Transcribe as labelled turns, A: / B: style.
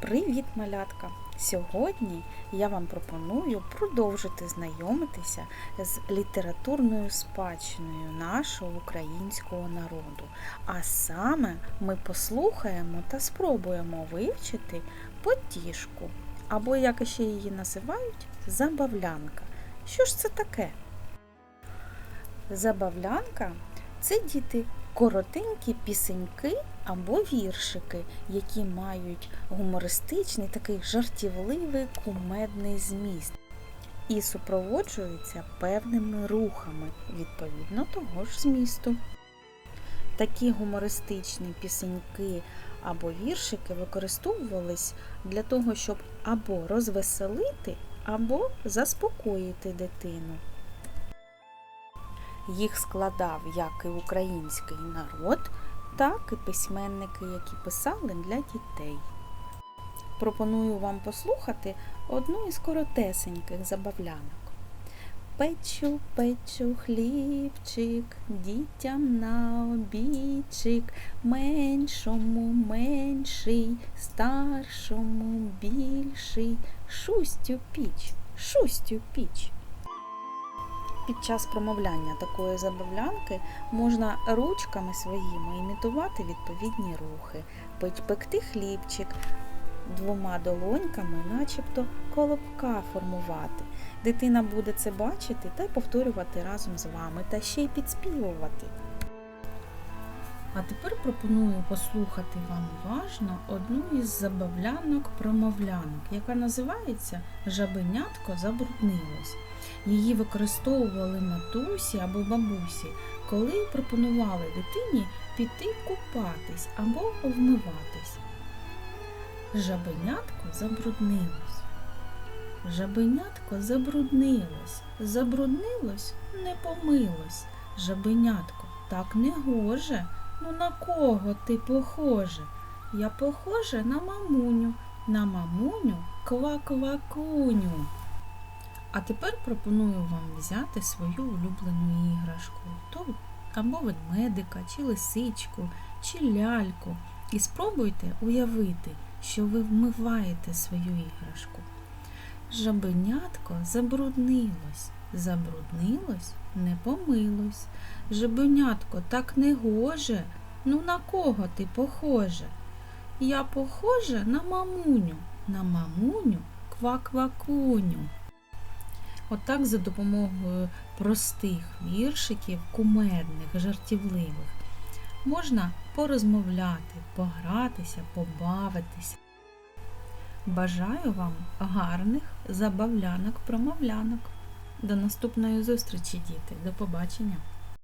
A: Привіт, малятка! Сьогодні я вам пропоную продовжити знайомитися з літературною спадщиною нашого українського народу. А саме ми послухаємо та спробуємо вивчити потішку, або, як ще її називають, забавлянка. Що ж це таке? Забавлянка це діти коротенькі пісеньки або віршики, які мають гумористичний, такий жартівливий кумедний зміст і супроводжуються певними рухами відповідно того ж змісту. Такі гумористичні пісеньки або віршики використовувались для того, щоб або розвеселити, або заспокоїти дитину. Їх складав як і український народ, так і письменники, які писали для дітей. Пропоную вам послухати одну із коротесеньких забавлянок. Печу, печу хлібчик, дітям на обідчик, меншому менший, старшому більший, шустю піч, шустю піч. Під час промовляння такої забавлянки можна ручками своїми імітувати відповідні рухи, пекти хлібчик двома долоньками, начебто колобка формувати. Дитина буде це бачити та й повторювати разом з вами, та ще й підспівувати. А тепер пропоную послухати вам уважно одну із забавлянок-промовлянок, яка називається Жабенятко забруднилось. Її використовували матусі або бабусі, коли пропонували дитині піти купатись або вмиватись. Жабенятко забруднилось. Жабенятко забруднилось, забруднилось, не помилось. Жабенятко так не гоже. Ну на кого ти похоже? Я похоже на мамуню, на мамуню ква-ква-куню. А тепер пропоную вам взяти свою улюблену іграшку, то або ведмедика, чи лисичку, чи ляльку. І спробуйте уявити, що ви вмиваєте свою іграшку. Жабенятко забруднилось, забруднилось, не помилось. Жабенятко так не гоже, ну на кого ти похоже? Я похожа на мамуню, на мамуню ква-квакуню. Отак за допомогою простих віршиків, кумедних, жартівливих, можна порозмовляти, погратися, побавитися. Бажаю вам гарних забавлянок, промовлянок. До наступної зустрічі, діти. До побачення!